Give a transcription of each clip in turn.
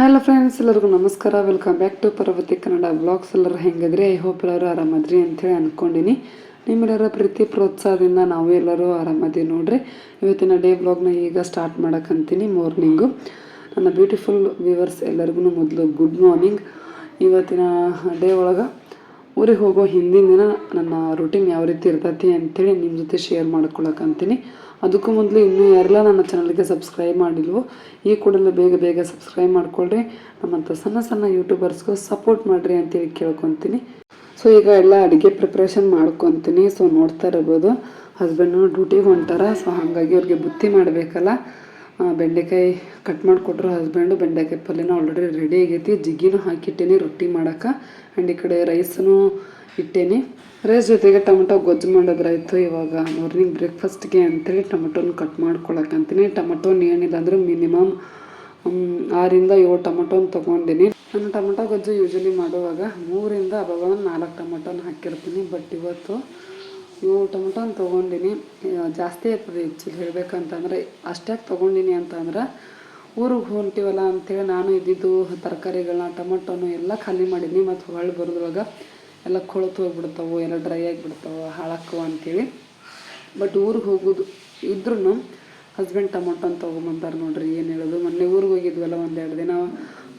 Hello friends ಎಲ್ಲರಿಗೂ ನಮಸ್ಕಾರ. Welcome back to Parvathi Kannada blogs ಎಲ್ಲರೂ ಹೆಂಗಿದ್ರೆ? ಐ ಹೋಪ್ ಎಲ್ಲರೂ ಆರಾಮದ್ರಿ ಅಂಥೇಳಿ ಅಂದ್ಕೊಂಡಿನಿ ನಿಮ್ಮೆಲ್ಲರ ಪ್ರೀತಿ, ಪ್ರೋತ್ಸಾಹದಿಂದ ನಾವು ಎಲ್ಲರೂ ಆರಾಮದಿ ನೋಡ್ರಿ. ಇವತ್ತಿನ ಡೇ ಬ್ಲಾಗ್ನ ಈಗ ಸ್ಟಾರ್ಟ್ ಮಾಡೋಕ್ಕಂತೀನಿ ಮಾರ್ನಿಂಗು ನನ್ನ ಬ್ಯೂಟಿಫುಲ್ ವ್ಯೂವರ್ಸ್ ಎಲ್ಲರಿಗೂ ಮೊದಲು ಗುಡ್ ಮಾರ್ನಿಂಗ್ ಇವತ್ತಿನ ಡೇ ಒಳಗೆ ಊರಿಗೆ ಹೋಗೋ ಹಿಂದಿನ ದಿನ ನನ್ನ ರುಟೀನ್ ಯಾವ ರೀತಿ ಇರ್ತೈತಿ ಅಂಥೇಳಿ ನಿಮ್ಮ ಜೊತೆ ಶೇರ್ ಮಾಡ್ಕೊಳಕ್ಕಂತೀನಿ ಅದಕ್ಕೂ ಮೊದಲು ಇನ್ನೂ ಯಾರೆಲ್ಲ ನನ್ನ ಚಾನಲ್ಗೆ ಸಬ್ಸ್ಕ್ರೈಬ್ ಮಾಡಿಲ್ವೋ, ಈ ಕೂಡಲೇ ಬೇಗ ಬೇಗ ಸಬ್ಸ್ಕ್ರೈಬ್ ಮಾಡಿಕೊಳ್ಳ್ರಿ ನಮ್ಮಂಥ ಸಣ್ಣ ಸಣ್ಣ ಯೂಟ್ಯೂಬರ್ಸ್ಗೂ ಸಪೋರ್ಟ್ ಮಾಡಿರಿ ಅಂತೇಳಿ ಕೇಳ್ಕೊತೀನಿ. ಸೊ ಈಗ ಎಲ್ಲ ಅಡುಗೆ ಪ್ರಿಪ್ರೇಷನ್ ಮಾಡ್ಕೊತೀನಿ. ಸೊ ನೋಡ್ತಾ ಇರ್ಬೋದು. ಹಸ್ಬೆಂಡು ಡ್ಯೂಟಿಗೆ ಹೊಂಟಾರ. ಸೊ ಹಾಗಾಗಿ ಅವ್ರಿಗೆ ಬುತ್ತಿ ಮಾಡಬೇಕಲ್ಲ. ಬೆಂಡೆಕಾಯಿ ಕಟ್ ಮಾಡಿಕೊಟ್ರು ಹಸ್ಬೆಂಡು ಬೆಂಡೆಕಾಯಿ ಪಲ್ಯನ ಆಲ್ರೆಡಿ ರೆಡಿ ಆಗೈತಿ. ಜಿಗ್ಗಿನೂ ಹಾಕಿಟ್ಟೇನಿ ರೊಟ್ಟಿ ಮಾಡೋಕೆ ಆ್ಯಂಡ್ ಈ ಕಡೆ ರೈಸನ್ನು ಇಟ್ಟೇನಿ. ರೈಸ್ ಜೊತೆಗೆ ಟೊಮೆಟೊ ಗೊಜ್ಜು ಮಾಡೋದ್ರಾಯ್ತು ಇವಾಗ ಮಾರ್ನಿಂಗ್ ಬ್ರೇಕ್ಫಾಸ್ಟ್ಗೆ ಅಂತೇಳಿ ಟೊಮೆಟೊನ ಕಟ್ ಮಾಡ್ಕೊಳಕ್ಕಂತೀನಿ ಟೊಮೆಟೊನ ಏನಿಲ್ಲ ಅಂದ್ರೆ ಮಿನಿಮಮ್ ಆರಿಂದ ಏಳು ಟೊಮೆಟೊನ ತೊಗೊಂಡಿನಿ. ನಾನು ಟೊಮೆಟೊ ಗೊಜ್ಜು ಯೂಶಲಿ ಮಾಡುವಾಗ ಮೂರಿಂದ ಅವಾಗ ನಾಲ್ಕು ಟೊಮೆಟೊನ ಹಾಕಿರ್ತೀನಿ. ಬಟ್ ಇವತ್ತು ಏಳು ಟೊಮೆಟೊನ ತೊಗೊಂಡಿನಿ. ಜಾಸ್ತಿ ಆಗ್ತದೆ ಹೆಚ್ಚು ಹೇಳ್ಬೇಕಂತಂದ್ರೆ. ಅಷ್ಟಾಗಿ ತೊಗೊಂಡಿನಿ ಅಂತಂದ್ರೆ ಊರಿಗೆ ಹೊಂಟಿವಲ್ಲ ಅಂತೇಳಿ ನಾನು ಇದ್ದಿದ್ದು ತರಕಾರಿಗಳನ್ನ, ಟೊಮೆಟೊನು ಎಲ್ಲ ಖಾಲಿ ಮಾಡೀನಿ. ಮತ್ತು ಹೊಳ್ಳಿ ಬರೋದ್ರೊಳಗೆ ಎಲ್ಲ ಕೊಳತು ಹೋಗ್ಬಿಡ್ತಾವೆ, ಎಲ್ಲ ಡ್ರೈ ಆಗಿಬಿಡ್ತಾವೆ ಹಾಳಾಕ್ಕವ ಅಂತೇಳಿ. ಬಟ್ ಊರಿಗೆ ಹೋಗೋದು ಇದ್ರೂ ಹಸ್ಬೆಂಡ್ ಟೊಮೊಟೊನ ತೊಗೊಂಬಂತಾರೆ ನೋಡ್ರಿ, ಏನು ಹೇಳೋದು? ಮೊನ್ನೆ ಊರಿಗೆ ಹೋಗಿದ್ವಲ್ಲ ಒಂದು ಎರಡು ದಿನ,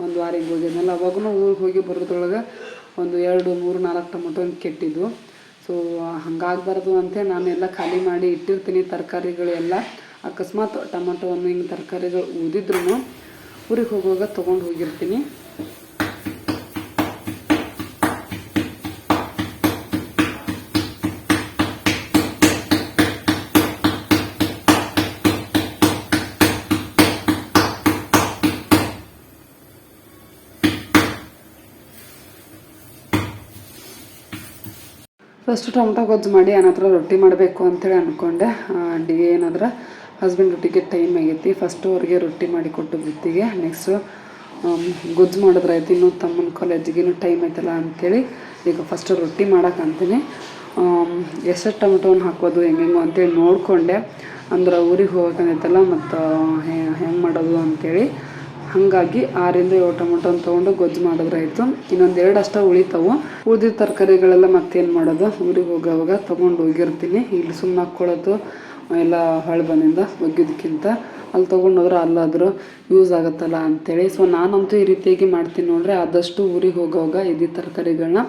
ಒಂದು ವಾರಿಗೆ ಹೋಗಿದ್ನಲ್ಲ ಅವಾಗೂ ಊರಿಗೆ ಹೋಗಿ ಬರೋದ್ರೊಳಗೆ ಒಂದು ಎರಡು, ಮೂರು, ನಾಲ್ಕು ಟೊಮೊಟೊ ಕೆಟ್ಟಿದ್ದು ಸೊ ಹಂಗಾಗಬಾರ್ದು ನಾನು ಎಲ್ಲ ಖಾಲಿ ಮಾಡಿ ಇಟ್ಟಿರ್ತೀನಿ ತರಕಾರಿಗಳೆಲ್ಲ ಅಕಸ್ಮಾತ್ ಟೊಮೊಟೊವನ್ನು ಹಿಂಗೆ ತರಕಾರಿಗಳು ಊದಿದ್ರು ಊರಿಗೆ ಹೋಗುವಾಗ ತೊಗೊಂಡು ಹೋಗಿರ್ತೀನಿ. ಫಸ್ಟ್ ಟೊಮೊಟೊ ಗೊಜ್ಜು ಮಾಡಿ ಹತ್ರ ರೊಟ್ಟಿ ಮಾಡಬೇಕು ಅಂತೇಳಿ ಅಂದ್ಕೊಂಡೆ ಅಡುಗೆ ಏನಾದ್ರೆ ಹಸ್ಬೆಂಡ್ ರೊಟ್ಟಿಗೆ ಟೈಮ್ ಆಗೈತಿ. ಫಸ್ಟು ಅವ್ರಿಗೆ ರೊಟ್ಟಿ ಮಾಡಿ ಕೊಟ್ಟು ಬುತ್ತಿಗೆ ನೆಕ್ಸ್ಟು ಗೊಜ್ಜು ಮಾಡಿದ್ರಾಯ್ತು ಇನ್ನೂ ತಮ್ಮನ ಕಾಲೇಜಿಗೇನು ಟೈಮ್ ಐತಲ್ಲ ಅಂಥೇಳಿ ಈಗ ಫಸ್ಟ್ ರೊಟ್ಟಿ ಮಾಡಕ್ಕೆ ಅಂತೀನಿ. ಎಷ್ಟು ಟೊಮೆಟೊನ ಹಾಕೋದು ಹೆಂಗೆಂಗೋ ಅಂತೇಳಿ ನೋಡಿಕೊಂಡೆ. ಅಂದ್ರೆ ಊರಿಗೆ ಹೋಗ್ಬೇಕಂದೈತಲ್ಲ ಮತ್ತು ಹೆಂಗೆ ಮಾಡೋದು ಅಂತೇಳಿ. ಹಾಗಾಗಿ ಆರಿಂದ ಏಳು ಟೊಮೊಟೊನ ತೊಗೊಂಡು ಗೊಜ್ಜು ಮಾಡಿದ್ರಾಯ್ತು ಇನ್ನೊಂದು ಎರಡು ಅಷ್ಟೇ ಉಳಿತಾವು. ಉಳಿದಿದ್ದ ತರಕಾರಿಗಳೆಲ್ಲ ಮತ್ತೇನು ಮಾಡೋದು? ಊರಿಗೆ ಹೋಗೋವಾಗ ತೊಗೊಂಡು ಹೋಗಿರ್ತೀನಿ. ಇಲ್ಲಿ ಸುಮ್ಮನೆ ಹಾಕ್ಕೊಳ್ಳೋದು, ಎಲ್ಲ ಹೊಳೆ ಬಂದಿಂದ ಒಗ್ಗಿದ್ದಕ್ಕಿಂತ ಅಲ್ಲಿ ತೊಗೊಂಡೋದ್ರೆ ಅಲ್ಲಾದರೂ ಯೂಸ್ ಆಗುತ್ತಲ್ಲ ಅಂಥೇಳಿ ಸೊ ನಾನಂತೂ ಈ ರೀತಿಯಾಗಿ ಮಾಡ್ತೀನಿ ನೋಡ್ರೆ ಆದಷ್ಟು ಊರಿಗೆ ಹೋಗೋವಾಗ ಇದ್ದಿದ್ದ ತರಕಾರಿಗಳನ್ನ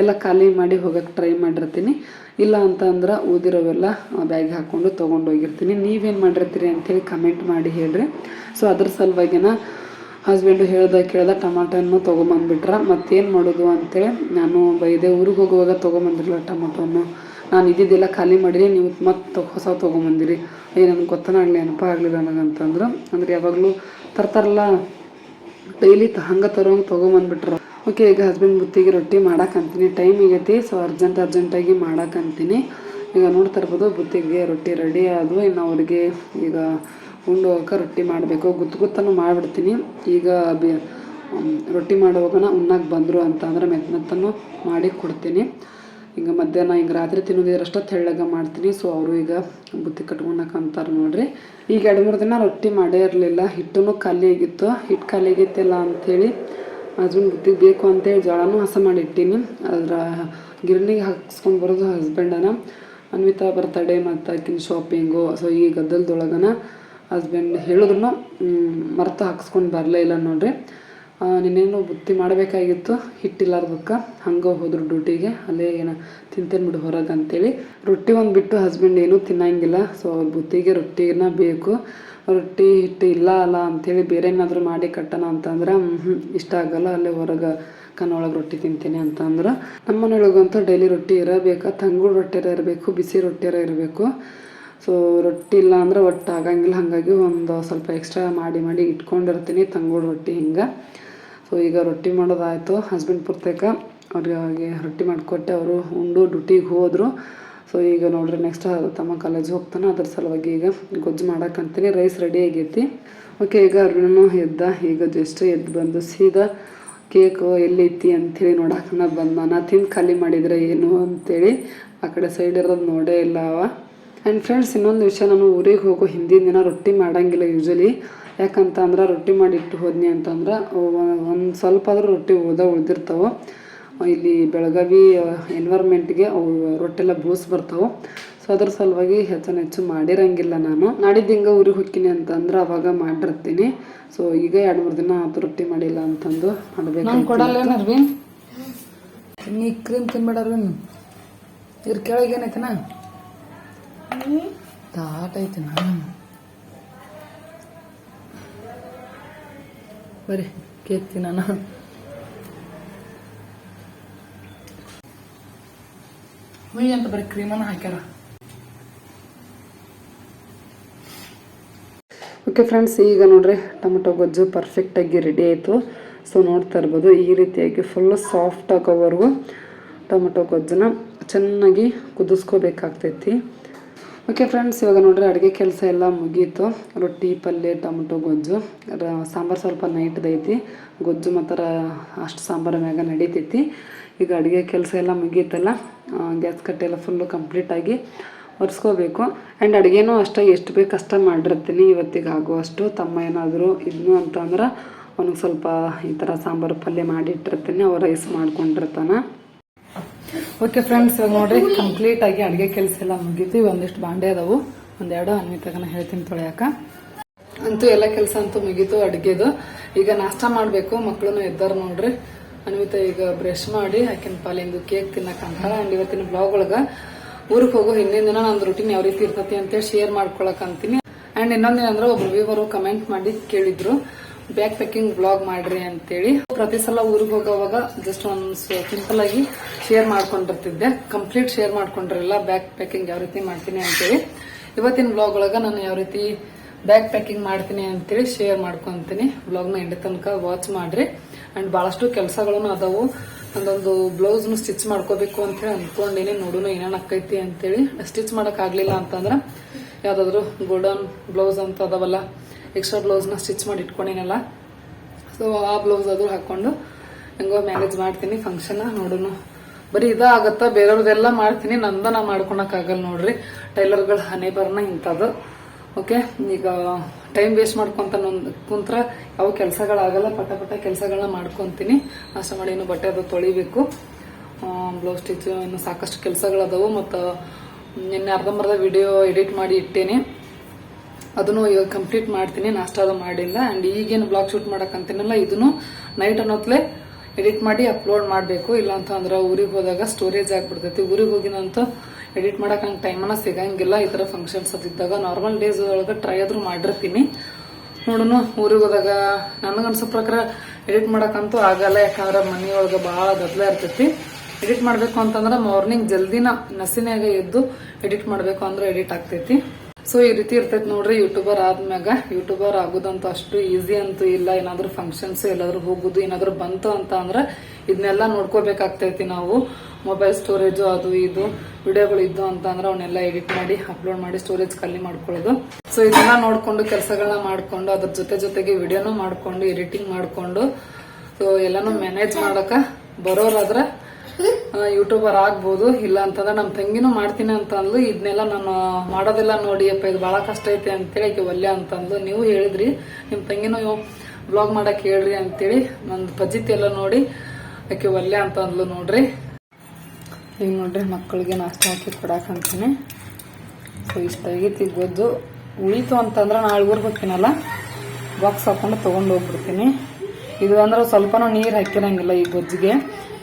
ಎಲ್ಲ ಖಾಲಿ ಮಾಡಿ ಹೋಗೋಕ್ಕೆ ಟ್ರೈ ಮಾಡಿರ್ತೀನಿ. ಇಲ್ಲ ಅಂತ ಅಂದ್ರೆ ಓದಿರೋವೆಲ್ಲ ಬ್ಯಾಗ್ ಹಾಕ್ಕೊಂಡು ತೊಗೊಂಡೋಗಿರ್ತೀನಿ ನೀವೇನು ಮಾಡಿರ್ತೀರಿ ಅಂಥೇಳಿ ಕಮೆಂಟ್ ಮಾಡಿ ಹೇಳ್ರಿ. ಸೊ ಅದ್ರ ಸಲುವಾಗಿನ ಹಸ್ಬೆಂಡು ಹೇಳ್ದ ಕೇಳ್ದ ಟೊಮಾಟೋನು ತೊಗೊಂಬಂದ್ಬಿಟ್ರ. ಮತ್ತೇನು ಮಾಡೋದು ಅಂತೇಳಿ ನಾನು ಬೈದೆ, ಊರಿಗೆ ಹೋಗುವಾಗ ತೊಗೊಂಬಂದಿರಲ್ಲ ಟೊಮಾಟೋನು ನಾನು ಇದ್ದಿದ್ದೆಲ್ಲ ಖಾಲಿ ಮಾಡೀನಿ ನೀವು ಮತ್ತೆ ಹೊಸ ತೊಗೊಂಬಂದಿರಿ. ಏ ನನಗೆ ಗೊತ್ತನ? ಆಗಲಿ ನೆನಪ ಆಗಲಿಲ್ಲ ನನಗಂತಂದ್ರು ಅಂದ್ರೆ ಯಾವಾಗಲೂ ತರ್ತಾರಲ್ಲ, ಡೈಲಿ ಹಂಗೆ ತರೋಂಗೆ ತೊಗೊಂಬಂದ್ಬಿಟ್ರು. ಓಕೆ ಈಗ ಹಸ್ಬೆಂಡ್ ಬುತ್ತಿಗೆ ರೊಟ್ಟಿ ಮಾಡಕ್ಕಂತೀನಿ ಟೈಮ್ ಆಗೈತಿ ಸೊ ಅರ್ಜೆಂಟ್ ಅರ್ಜೆಂಟಾಗಿ ಮಾಡಕ್ಕಂತೀನಿ ಈಗ ನೋಡ್ತಾ ಇರ್ಬೋದು ಬುತ್ತಿಗೆ ರೊಟ್ಟಿ ರೆಡಿ ಆದವು. ಇನ್ನು ಅವ್ರಿಗೆ ಈಗ ಉಂಡು ರೊಟ್ಟಿ ಮಾಡಬೇಕು. ಗುತ್ತು ಗುತ್ತನ್ನು ಮಾಡಿಬಿಡ್ತೀನಿ. ಈಗ ಬಿ ರೊಟ್ಟಿ ಮಾಡುವಾಗನ ಉಣ್ಣಕ್ಕೆ ಬಂದರು ಅಂತ ಅಂದ್ರೆ ಮಾಡಿ ಕೊಡ್ತೀನಿ. ಈಗ ಮಧ್ಯಾಹ್ನ ಹಿಂಗೆ ರಾತ್ರಿ ತಿನ್ನೋದಿದ್ರಷ್ಟ ತೆಳ್ಳಗೆ ಮಾಡ್ತೀನಿ. ಸೊ ಅವರು ಈಗ ಬುತ್ತಿ ಕಟ್ಕೊಳಕ್ಕೆ ಅಂತಾರೆ ನೋಡ್ರಿ. ಈಗ ಎರಡು ಮೂರು ದಿನ ರೊಟ್ಟಿ ಮಾಡೇ ಇರಲಿಲ್ಲ. ಹಿಟ್ಟು ಖಾಲಿ ಆಗಿತ್ತು. ಹಿಟ್ಟು ಖಾಲಿ ಆಗೈತಿಲ್ಲ ಅಂಥೇಳಿ ಹಸ್ಬೆಂಡ್ ಬುತ್ತಿಗೆ ಬೇಕು ಅಂತೇಳಿ ಜೋಳನೂ ಹಸ ಮಾಡಿ ಇಟ್ಟೀನಿ ಅದ್ರ ಗಿರಣಿಗೆ ಹಾಕ್ಸ್ಕೊಂಡು ಬರೋದು ಹಸ್ಬೆಂಡನ ಅನ್ವಿತಾ ಬರ್ತಡೇ ಮತ್ತು ಆಕಿನ ಶಾಪಿಂಗು ಸೊ ಈ ಗದ್ದಲದೊಳಗನ ಹಸ್ಬೆಂಡ್ ಹೇಳಿದ್ರು ಮರ್ತು ಹಾಕ್ಸ್ಕೊಂಡು ಬರಲೇ ಇಲ್ಲ ನೋಡ್ರಿ. ನಿನ್ನೇನು ಬುತ್ತಿ ಮಾಡಬೇಕಾಗಿತ್ತು, ಹಿಟ್ಟಿಲ್ಲಾರ್ದಕ್ಕೆ. ಹಂಗೆ ಹೋದ್ರು ಡ್ಯೂಟಿಗೆ. ಅಲ್ಲೇ ಏನು ತಿಂತೇನೆ ಬಿಡು ಹೊರಗೆ ಅಂತೇಳಿ. ರೊಟ್ಟಿ ಒಂದು ಬಿಟ್ಟು ಹಸ್ಬೆಂಡ್ ಏನೂ ತಿನ್ನಂಗಿಲ್ಲ. ಸೊ ಅವ್ರ ಬುತ್ತಿಗೆ ರೊಟ್ಟಿನ ಬೇಕು. ರೊಟ್ಟಿ, ಹಿಟ್ಟು ಇಲ್ಲ ಅಲ್ಲ ಅಂಥೇಳಿ ಬೇರೆ ಏನಾದರೂ ಮಾಡಿ ಕಟ್ಟೋಣ ಅಂತಂದ್ರೆ ಇಷ್ಟ ಆಗಲ್ಲ. ಅಲ್ಲೇ ಹೊರಗೆ ಕನ್ನೊಳಗೆ ರೊಟ್ಟಿ ತಿಂತೀನಿ ಅಂತಂದ್ರೆ. ನಮ್ಮ ಮನೆಯೊಳಗಂತೂ ಡೈಲಿ ರೊಟ್ಟಿ ಇರಬೇಕು. ತಂಗುಳು ರೊಟ್ಟಿರ ಇರಬೇಕು, ಬಿಸಿ ರೊಟ್ಟಿರ ಇರಬೇಕು. ಸೊ ರೊಟ್ಟಿ ಇಲ್ಲ ಅಂದ್ರೆ ಒಟ್ಟು ಆಗಂಗಿಲ್ಲ. ಹಾಗಾಗಿ ಒಂದು ಸ್ವಲ್ಪ ಎಕ್ಸ್ಟ್ರಾ ಮಾಡಿ ಮಾಡಿ ಇಟ್ಕೊಂಡಿರ್ತೀನಿ ತಂಗುಳು ರೊಟ್ಟಿ ಹಿಂಗೆ. ಸೊ ಈಗ ರೊಟ್ಟಿ ಮಾಡೋದಾಯಿತು. ಹಸ್ಬೆಂಡ್ ಪುರ್ತೇಕ. ಅವ್ರಿಗೆ ರೊಟ್ಟಿ ಮಾಡಿಕೊಟ್ಟೆ ಅವರು. ಉಂಡು ಡ್ಯೂಟಿಗೆ ಹೋದರು. ಸೊ ಈಗ ನೋಡ್ರಿ ನೆಕ್ಸ್ಟ್ ತಮ್ಮ ಕಾಲೇಜ್ ಹೋಗ್ತಾನೆ. ಅದ್ರ ಸಲುವಾಗಿ ಈಗ ಗೊಜ್ಜು ಮಾಡಕ್ಕಂತೀನಿ ರೈಸ್ ರೆಡಿ ಆಗೈತಿ. ಓಕೆ ಈಗ ಅರ್ವಿನೂ ಎದ್ದ. ಈಗ ಜಸ್ಟ್ ಎದ್ದು ಬಂದು ಸೀದಾ ಕೇಕು ಎಲ್ಲೈತಿ ಅಂಥೇಳಿ ನೋಡಕ್ಕೆ ನಾ ಬಂದ ನಾ ತಿಂದು ಖಾಲಿ ಮಾಡಿದರೆ ಏನು ಅಂಥೇಳಿ ಆ ಕಡೆ ಸೈಡ್ ಇರೋದು ನೋಡೇ ಇಲ್ಲ ಅವ. ಆ್ಯಂಡ್ ಫ್ರೆಂಡ್ಸ್ ಇನ್ನೊಂದು ವಿಷಯ, ನಾನು ಊರಿಗೆ ಹೋಗೋ. ಹಿಂದಿನ ದಿನ ರೊಟ್ಟಿ ಮಾಡೋಂಗಿಲ್ಲ ಯೂಶಲಿ ಯಾಕಂತ ಅಂದ್ರೆ ರೊಟ್ಟಿ ಮಾಡಿ ಇಟ್ಟು ಹೋದ್ನಿ ಅಂತಂದ್ರೆ ಒಂದು ಸ್ವಲ್ಪ ಆದರೂ ರೊಟ್ಟಿ ಉದ ಉಳಿದಿರ್ತಾವೆ. ಇಲ್ಲಿ ಬೆಳಗಾವಿ ಎನ್ವೈರ್ಮೆಂಟ್ಗೆ ಅವು ರೊಟ್ಟೆಲ್ಲ ಬೂಸ್ ಬರ್ತಾವೆ. ಸೊ ಅದ್ರ ಸಲುವಾಗಿ ಹೆಚ್ಚನ ಹೆಚ್ಚು ಮಾಡಿರಂಗಿಲ್ಲ ನಾನು. ನಾಡಿದ್ದು ಹಿಂಗೆ ಊರಿಗೆ ಹೋಗ್ತೀನಿ ಅಂತಂದ್ರೆ ಅವಾಗ ಮಾಡಿರ್ತೀನಿ. ಸೊ ಈಗ ಎರಡು ಮೂರು ದಿನ ಆತು ರೊಟ್ಟಿ ಮಾಡಿಲ್ಲ ಅಂತಂದು ಮಾಡಬೇಕು ನಾನು ಕೊಡಲ್ಲ ಅರ್ವಿನ್? ನೀ ಕ್ರೀಮ್ ತಿನ್ಬೇಡ ಅರ್ವಿನ್. ಇದ್ರ ಕೆಳಗೆ ಏನೈತನ ತಾಟ ಐತಿನ? ಬರ್ರಿ ಕೇಕ್ ತಿನ್ನೋಣ ಹುಯ್ ಅಂತ ಬರೀ ಕ್ರೀಮನ್ನ ಹಾಕ್ಯಾರ. ಓಕೆ ಫ್ರೆಂಡ್ಸ್ ಈಗ ನೋಡ್ರಿ, ಟೊಮೆಟೊ ಗೊಜ್ಜು ಪರ್ಫೆಕ್ಟಾಗಿ ರೆಡಿ ಆಯಿತು. ಸೊ ನೋಡ್ತಾ ಇರ್ಬೋದು, ಈ ರೀತಿಯಾಗಿ ಫುಲ್ ಸಾಫ್ಟ್ ಆಗೋವರೆಗೂ ಟೊಮೆಟೊ ಗೊಜ್ಜನ್ನ ಚೆನ್ನಾಗಿ ಕುದಿಸ್ಕೋಬೇಕಾಗ್ತೈತಿ. ಓಕೆ ಫ್ರೆಂಡ್ಸ್ ಇವಾಗ ನೋಡ್ರಿ ಅಡುಗೆ ಕೆಲಸ ಎಲ್ಲ ಮುಗೀತು. ರೊಟ್ಟಿ ಪಲ್ಯ ಟೊಮೊಟೊ, ಗೊಜ್ಜು. ಸಾಂಬಾರು ಸ್ವಲ್ಪ ನೈಟ್ದೈತಿ ಗೊಜ್ಜು ಮಾತ್ರ ಅಷ್ಟು ಸಾಂಬಾರು ಮ್ಯಾಗ ನಡೀತೈತಿ. ಈಗ ಅಡುಗೆ ಕೆಲಸ ಎಲ್ಲ ಮುಗೀತಲ್ಲ ಗ್ಯಾಸ್ ಕಟ್ಟೆಲ್ಲ ಫುಲ್ಲು ಕಂಪ್ಲೀಟಾಗಿ ಒರೆಸ್ಕೋಬೇಕು. ಆ್ಯಂಡ್ ಅಡುಗೆನೂ ಅಷ್ಟೇ, ಎಷ್ಟು ಬೇಕು ಅಷ್ಟೇ ಮಾಡಿರ್ತೀನಿ. ಇವತ್ತಿಗೆ ಆಗುವಷ್ಟು ತಮ್ಮ ಏನಾದರೂ ಇದ್ನು ಅಂತಂದ್ರೆ ಅವ್ನಿಗೆ ಸ್ವಲ್ಪ ಈ ಥರ ಸಾಂಬಾರು ಪಲ್ಯ ಮಾಡಿಟ್ಟಿರ್ತೀನಿ. ಅವ ರೈಸ್ ಮಾಡ್ಕೊಂಡಿರ್ತಾನೆ. ಓಕೆ ಫ್ರೆಂಡ್ಸ್ ಇವಾಗ ನೋಡ್ರಿ ಕಂಪ್ಲೀಟ್ ಆಗಿ ಅಡುಗೆ ಕೆಲಸ ಎಲ್ಲ ಮುಗೀತು. ಒಂದಿಷ್ಟು ಬಾಂಡೆ ಅದಾವು. ಒಂದೆರಡು ಅನ್ವಿತಾಗನ ಹೇಳ್ತೀನಿ ತೊಳೆಯಾಕ ಅಂತೂ ಎಲ್ಲ ಕೆಲಸ ಅಂತೂ ಮುಗೀತು ಅಡುಗೆದು. ಈಗ ನಾಷ್ಟ ಮಾಡಬೇಕು ಮಕ್ಕಳನ್ನು ಎದ್ದಾರ ನೋಡ್ರಿ. ಅನ್ವಿತ ಈಗ ಬ್ರಷ್ ಮಾಡಿ, ಆಕಿನ ಪಾಲಿಂದು ಕೇಕ್ ತಿನ್ನಕಂತ ಅಂಡ್ ಇವತ್ತಿನ ಬ್ಲಾಗ್ ಒಳಗ ಊರಿಗೆ ಹೋಗೋ, ಹಿಂದಿನ ದಿನ ನಂದು ರೂಟೀನ್ ಯಾವ ರೀತಿ ಇರ್ತತಿ ಅಂತೇಳಿ ಶೇರ್ ಮಾಡ್ಕೊಳಕ್ ಅಂತೀನಿ. ಅಂಡ್ ಇನ್ನೊಂದೇನಂದ್ರೆ ಒಬ್ರು ವ್ಯೂವರು ಕಮೆಂಟ್ ಮಾಡಿ ಕೇಳಿದ್ರು. ಬ್ಯಾಗ್ ಪ್ಯಾಕಿಂಗ್ ಬ್ಲಾಗ್ ಮಾಡ್ರಿ ಅಂತೇಳಿ. ಪ್ರತಿ ಸಲ ಊರಿಗೆ ಹೋಗೋವಾಗ ಜಸ್ಟ್ ಒಂದು ಸಿಂಪಲ್ ಆಗಿ ಶೇರ್ ಮಾಡ್ಕೊಂಡಿರ್ತಿದ್ದೆ. ಕಂಪ್ಲೀಟ್ ಶೇರ್ ಮಾಡ್ಕೊಂಡಿರಲಿಲ್ಲ ಬ್ಯಾಕ್ ಪ್ಯಾಕಿಂಗ್ ಯಾವ ರೀತಿ ಮಾಡ್ತೀನಿ ಅಂತೇಳಿ. ಇವತ್ತಿನ ಬ್ಲಾಗ್ ಒಳಗ ನಾನು ಯಾವ ರೀತಿ ಬ್ಯಾಕ್ ಪ್ಯಾಕಿಂಗ್ ಮಾಡ್ತೀನಿ ಅಂತೇಳಿ ಶೇರ್ ಮಾಡ್ಕೊಂತೀನಿ. ಬ್ಲಾಗ್ನ ಎಂಡ್ ತನಕ ವಾಚ್ ಮಾಡ್ರಿ. ಅಂಡ್ ಬಹಳಷ್ಟು ಕೆಲಸಗಳನ್ನು ಅದಾವು. ಒಂದೊಂದು ಬ್ಲೌಸ್ನು ಸ್ಟಿಚ್ ಮಾಡ್ಕೋಬೇಕು ಅಂತ ಹೇಳಿ ಅನ್ಕೊಂಡಿನಿ. ನೋಡೋಣ ಏನೇನು ಆಕೈತಿ ಅಂತೇಳಿ. ಸ್ಟಿಚ್ ಮಾಡಕ್ ಅಂತಂದ್ರೆ ಅಂತಂದ್ರ ಯಾವ್ದಾದ್ರು ಗೋಲ್ಡನ್ ಬ್ಲೌಸ್ ಅಂತ ಅದಾವಲ್ಲ ಎಕ್ಸ್ಟ್ರಾ ಬ್ಲೌಸ್ನ ಸ್ಟಿಚ್ ಮಾಡಿ ಇಟ್ಕೊಂಡಿನಲ್ಲ? ಸೊ ಆ ಬ್ಲೌಸ್ ಆದರೂ ಹಾಕ್ಕೊಂಡು ಹೆಂಗೋ ಮ್ಯಾನೇಜ್ ಮಾಡ್ತೀನಿ ಫಂಕ್ಷನ್ ನೋಡೋಣ ಬರೀ ಇದಾಗತ್ತಾ ಬೇರೆಯವ್ರದ್ದೆಲ್ಲ ಮಾಡ್ತೀನಿ. ನಂದ ನಾ ಮಾಡ್ಕೊಳಕ್ ಆಗಲ್ಲ ನೋಡ್ರಿ. ಟೈಲರ್ಗಳ ಹಣೆ ಬರನ ಇಂಥದ್ದು. ಓಕೆ ಈಗ ಟೈಮ್ ವೇಸ್ಟ್ ಮಾಡ್ಕೊಂತ ಕುಂತ್ರ ಯಾವ ಕೆಲಸಗಳಾಗಲ್ಲ, ಪಟ ಪಟ ಕೆಲಸಗಳನ್ನ ಮಾಡ್ಕೊಂತೀನಿ. ಅಷ್ಟ ಮಾಡಿ ಇನ್ನು ಬಟ್ಟೆ ಅದು ತೊಳಿಬೇಕು. ಬ್ಲೌಸ್ ಸ್ಟಿಚ್ ಇನ್ನು ಸಾಕಷ್ಟು ಕೆಲಸಗಳದಾವು ಮತ್ತು ನಿನ್ನೆ ಅರ್ಧಂಬರ್ಧ ವಿಡಿಯೋ ಎಡಿಟ್ ಮಾಡಿ ಇಟ್ಟೇನೆ. ಅದನ್ನು ಇವಾಗ ಕಂಪ್ಲೀಟ್ ಮಾಡ್ತೀನಿ, ನಾಷ್ಟ ಅದು ಮಾಡಿಲ್ಲ. ಅಂಡ್ ಈಗೇನು ಬ್ಲಾಗ್ ಶೂಟ್ ಮಾಡೋಕ್ಕಂತೀನಲ್ಲ ಇದನ್ನು ನೈಟ್ ಅನ್ನೋತ್ಲೆ ಎಡಿಟ್ ಮಾಡಿ ಅಪ್ಲೋಡ್ ಮಾಡಬೇಕು. ಇಲ್ಲ ಅಂತ ಅಂದ್ರೆ ಊರಿಗೆ ಹೋದಾಗ ಸ್ಟೋರೇಜ್ ಆಗಿಬಿಡ್ತೈತಿ. ಊರಿಗೆ ಹೋಗಿನಂತೂ ಎಡಿಟ್ ಮಾಡೋಕೆ ಹಂಗೆ ಟೈಮನ್ನ ಸಿಗಂಗಿಲ್ಲ. ಈ ಥರ ಫಂಕ್ಷನ್ಸ್ ಅದಿದ್ದಾಗ ನಾರ್ಮಲ್ ಡೇಸ್ ಒಳಗೆ ಟ್ರೈ ಆದರೂ ಮಾಡಿರ್ತೀನಿ. ನೋಡೋಣ ಊರಿಗೆ ಹೋದಾಗ ನನಗನ್ಸೋ ಪ್ರಕಾರ ಎಡಿಟ್ ಮಾಡೋಕ್ಕಂತೂ ಆಗಲ್ಲ. ಯಾಕಂದ್ರೆ ಮನೆಯೊಳಗೆ ಭಾಳ ಗದ್ದಲ ಇರ್ತೈತಿ. ಎಡಿಟ್ ಮಾಡಬೇಕು ಅಂತಂದ್ರೆ ಮಾರ್ನಿಂಗ್ ಜಲ್ದಿನ ನಸಿನಾಗೆ ಎದ್ದು ಎಡಿಟ್ ಮಾಡಬೇಕು ಅಂದ್ರೆ ಎಡಿಟ್ ಆಗ್ತೈತಿ. ಸೊ ಈ ರೀತಿ ಇರ್ತೈತಿ ನೋಡ್ರಿ ಯೂಟ್ಯೂಬರ್ ಆದ್ಮ್ಯಾಗ. ಯೂಟ್ಯೂಬರ್ ಆಗೋದಂತೂ ಅಷ್ಟು ಈಸಿ ಅಂತೂ ಇಲ್ಲ. ಏನಾದ್ರೂ ಫಂಕ್ಷನ್ಸ್ ಎಲ್ಲಾದ್ರೂ ಹೋಗುದು, ಏನಾದ್ರು ಬಂತು ಅಂತ ಅಂದ್ರೆ ಇದನ್ನೆಲ್ಲ ನೋಡ್ಕೋಬೇಕಾಗ್ತೈತಿ ನಾವು. ಮೊಬೈಲ್ ಸ್ಟೋರೇಜು ಅದು ಇದು ವಿಡಿಯೋಗಳು ಇದ್ದು ಅಂತ ಅಂದ್ರೆ ಅವನ್ನೆಲ್ಲ ಎಡಿಟ್ ಮಾಡಿ ಅಪ್ಲೋಡ್ ಮಾಡಿ ಸ್ಟೋರೇಜ್ ಖಾಲಿ ಮಾಡ್ಕೊಳ್ಳೋದು. ಸೊ ಇದನ್ನ ನೋಡ್ಕೊಂಡು ಕೆಲಸಗಳನ್ನ ಮಾಡ್ಕೊಂಡು, ಅದ್ರ ಜೊತೆ ಜೊತೆಗೆ ವಿಡಿಯೋನು ಮಾಡ್ಕೊಂಡು ಎಡಿಟಿಂಗ್ ಮಾಡ್ಕೊಂಡು ಸೊ ಎಲ್ಲಾನು ಮ್ಯಾನೇಜ್ ಮಾಡಕ ಬರೋರಾದ್ರ ಯೂಟ್ಯೂಬರ್ ಆಗ್ಬೋದು, ಇಲ್ಲ ಅಂತಂದ್ರೆ ನಮ್ಮ ತಂಗಿನೂ ಮಾಡ್ತೀನಿ ಅಂತ ಅಂದ್ಲು. ಇದನ್ನೆಲ್ಲ ನಾನು ಮಾಡೋದೆಲ್ಲ ನೋಡಿ, ಅಪ್ಪ, ಇದು ಭಾಳ ಕಷ್ಟ ಐತೆ ಅಂತೇಳಿ ಆಕೆ ಒಲ್ಲೆ ಅಂತಂದು ನೀವು ಹೇಳಿದ್ರಿ ನಿಮ್ಮ ತಂಗಿನೂ ಬ್ಲಾಗ್ ಮಾಡಕ್ಕೆ ಹೇಳ್ರಿ ಅಂತೇಳಿ ನಂದು ಪಜಿತಿ ಎಲ್ಲ ನೋಡಿ ಆಕೆ ಒಲ್ಲೆ ಅಂತ ಅಂದ್ಲು ನೋಡ್ರಿ. ಈಗ ನೋಡ್ರಿ, ಮಕ್ಕಳಿಗೆ ನಾಷ್ಟ ಹಾಕಿ ಕೊಡಾಕಂತೀನಿ ಸೊ ಇಷ್ಟ ಆಗೈತಿ ಗೊಜ್ಜು ಉಳಿತು ಅಂತಂದ್ರೆ ನಾಳೆ ಊರಿಗೆ ಹೋಗ್ತೀನಲ್ಲ ಬಾಕ್ಸ್ ಹಾಕೊಂಡು ತೊಗೊಂಡು ಹೋಗ್ಬಿಡ್ತೀನಿ. ಇದು ಅಂದ್ರೆ ಸ್ವಲ್ಪನೂ ನೀರು ಹಾಕಿರಂಗಿಲ್ಲ ಈ ಗೊಜ್ಜಿಗೆ.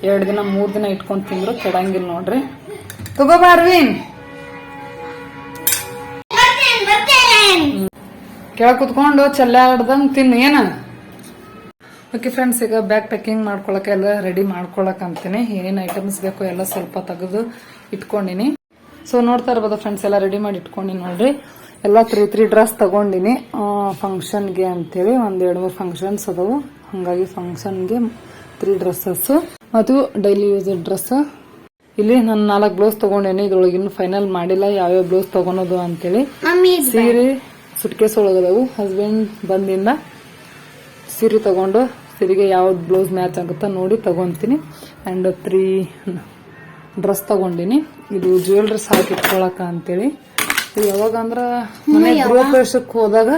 ಎರಡು ದಿನ, ಮೂರು ದಿನ ಇಟ್ಕೊಂಡು ತಿಂದ್ರು, ಕೆಡಂಗಿಲ್ಲ ನೋಡ್ರಿ. ತಗೋಬಾ ಅರ್ವಿನ್ ಕೆಳಗೆ ಕುತ್ಕೊಂಡು ಚೆಲ್ಲಾಡ್ದಂಗೆ ತಿನ್ನು, ಏನ? ಓಕೆ ಫ್ರೆಂಡ್ಸ್ ಈಗ ಬ್ಯಾಗ್ ಪ್ಯಾಕಿಂಗ್ ಮಾಡ್ಕೊಳಕ್ಕೆ ಎಲ್ಲ ರೆಡಿ ಮಾಡ್ಕೊಳಕ್ ಅಂತೀನಿ. ಏನೇನು ಐಟಮ್ಸ್ ಬೇಕು ಎಲ್ಲ ಸ್ವಲ್ಪ ತೆಗೆದು ಇಟ್ಕೊಂಡಿನಿ. ಸೊ ನೋಡ್ತಾ ಇರ್ಬೋದು ಫ್ರೆಂಡ್ಸ್ ಎಲ್ಲ ರೆಡಿ ಮಾಡಿ ಇಟ್ಕೊಂಡಿನಿ ನೋಡ್ರಿ. ಎಲ್ಲ ತ್ರೀ ತ್ರೀ ಡ್ರೆಸ್ ತಗೊಂಡಿನಿ. ಫಂಕ್ಷನ್ಗೆ ಅಂತೇಳಿ ಒಂದು ಎರಡು ಮೂರು ಫಂಕ್ಷನ್ಸ್ ಅದಾವು. ಹಂಗಾಗಿ ಫಂಕ್ಷನ್ಗೆ ತ್ರೀ ಡ್ರೆಸ್ಸಸ್ ಅದು ಡೈಲಿ ಯೂಸ್ ಡ್ರೆಸ್ ಇಲ್ಲಿ ನಾನು ನಾಲ್ಕು ಬ್ಲೌಸ್ ತಗೊಂಡೇನೆ ಇದ್ರೊಳಗೆ ಇನ್ನು ಫೈನಲ್ ಮಾಡಿಲ್ಲ ಯಾವ್ಯಾವ ಬ್ಲೌಸ್ ತಗೊಳೋದು ಅಂತೇಳಿ. ಸೀರೆ ಸುಟ್ಕೇಸ್ ಒಳಗದವು ಹಸ್ಬೆಂಡ್ ಬಂದಿಂದ ಸೀರೆ ತಗೊಂಡು ಸೀರೆಗೆ ಯಾವ್ದು ಬ್ಲೌಸ್ ಮ್ಯಾಚ್ ಆಗುತ್ತಾ ನೋಡಿ ತಗೊಂತೀನಿ. ಆ್ಯಂಡ್ ತ್ರೀ ಡ್ರೆಸ್ ತಗೊಂಡಿನಿ. ಇದು ಜ್ಯುವೆಲ್ರೀಸ್ ಹಾಕಿ ಇಟ್ಕೊಳಕ ಅಂತೇಳಿ. ಯಾವಾಗ ಅಂದ್ರೆ ಮನೆ ಗೃಹ ಪ್ರವೇಶಕ್ಕೆ ಹೋದಾಗ